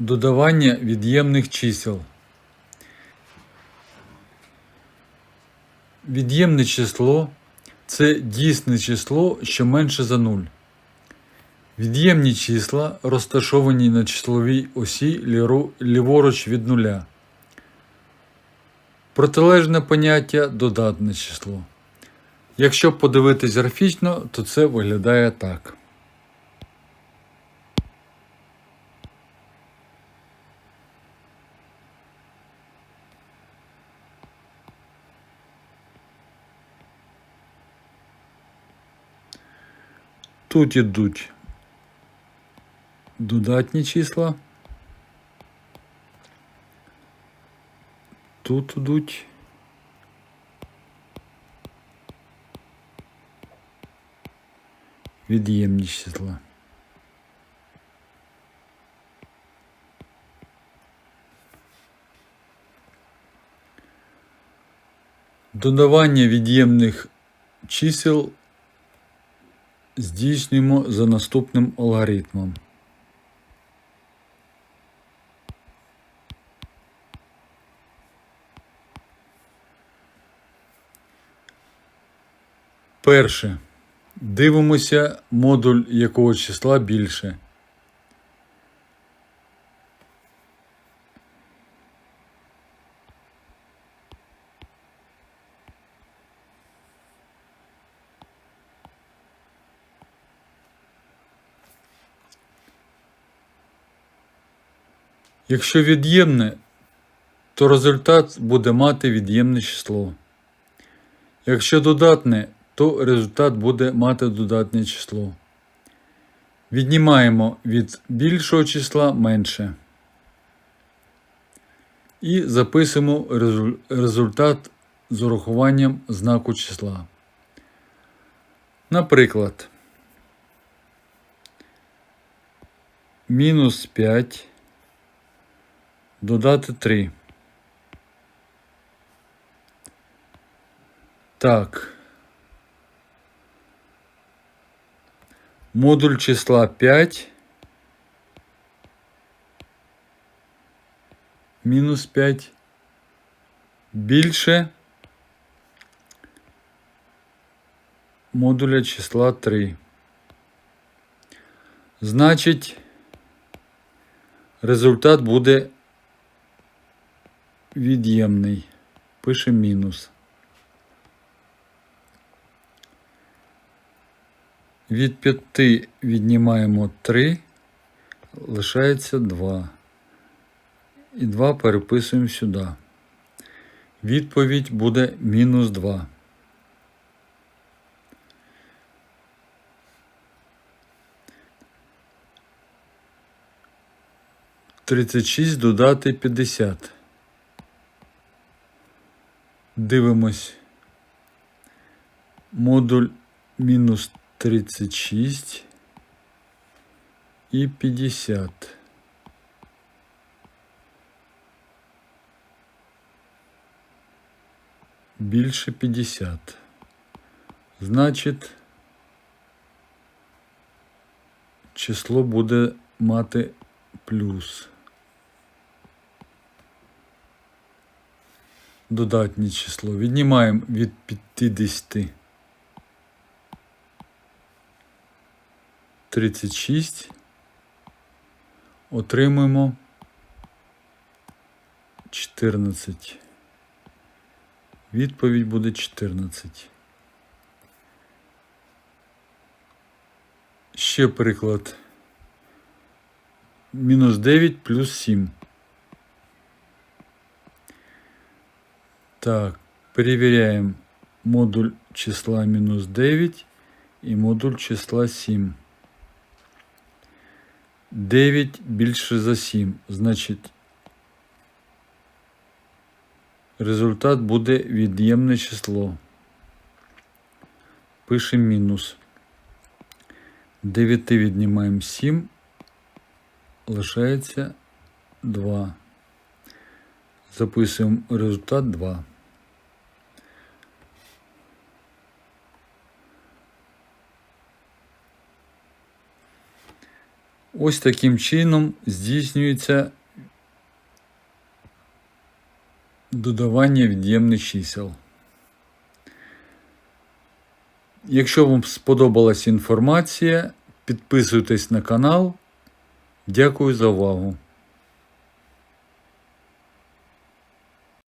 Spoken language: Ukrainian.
Додавання від'ємних чисел. Від'ємне число це дійсне число, що менше за 0. Від'ємні числа розташовані на числовій осі ліворуч від нуля. Протилежне поняття додатне число. Якщо подивитись графічно, то це виглядає так. Тут ідуть додатні числа. Тут ідуть від'ємні числа. Додавання від'ємних чисел здійснюємо за наступним алгоритмом. Перше. Дивимося модуль якого числа більше. Якщо від'ємне, то результат буде мати від'ємне число. Якщо додатне, то результат буде мати додатне число. Віднімаємо від більшого числа менше. І записуємо результат з урахуванням знаку числа. Наприклад, мінус 5 додати 3. Так. Модуль числа 5 мінус 5 більше модуля числа 3. Значить, результат буде від'ємний. Пишемо мінус. Від 5 віднімаємо 3, лишається 2. І 2 переписуємо сюди. Відповідь буде мінус 2. Тридцять шість додати п'ятдесят. Дивимось. Модуль мінус 36 і 50. Більше 50. Значить, число буде мати плюс. Додатнє число. Віднімаємо від 50. 36. Отримуємо 14. Відповідь буде 14. Ще приклад. Мінус 9 плюс 7. Так, перевіряємо модуль числа мінус 9 і модуль числа 7. 9 більше за 7. Значить, результат буде від'ємне число. Пишемо мінус. 9 віднімаємо 7. Лишається 2. Записуємо результат 2. Ось таким чином здійснюється додавання від'ємних чисел. Якщо вам сподобалась інформація, підписуйтесь на канал. Дякую за увагу.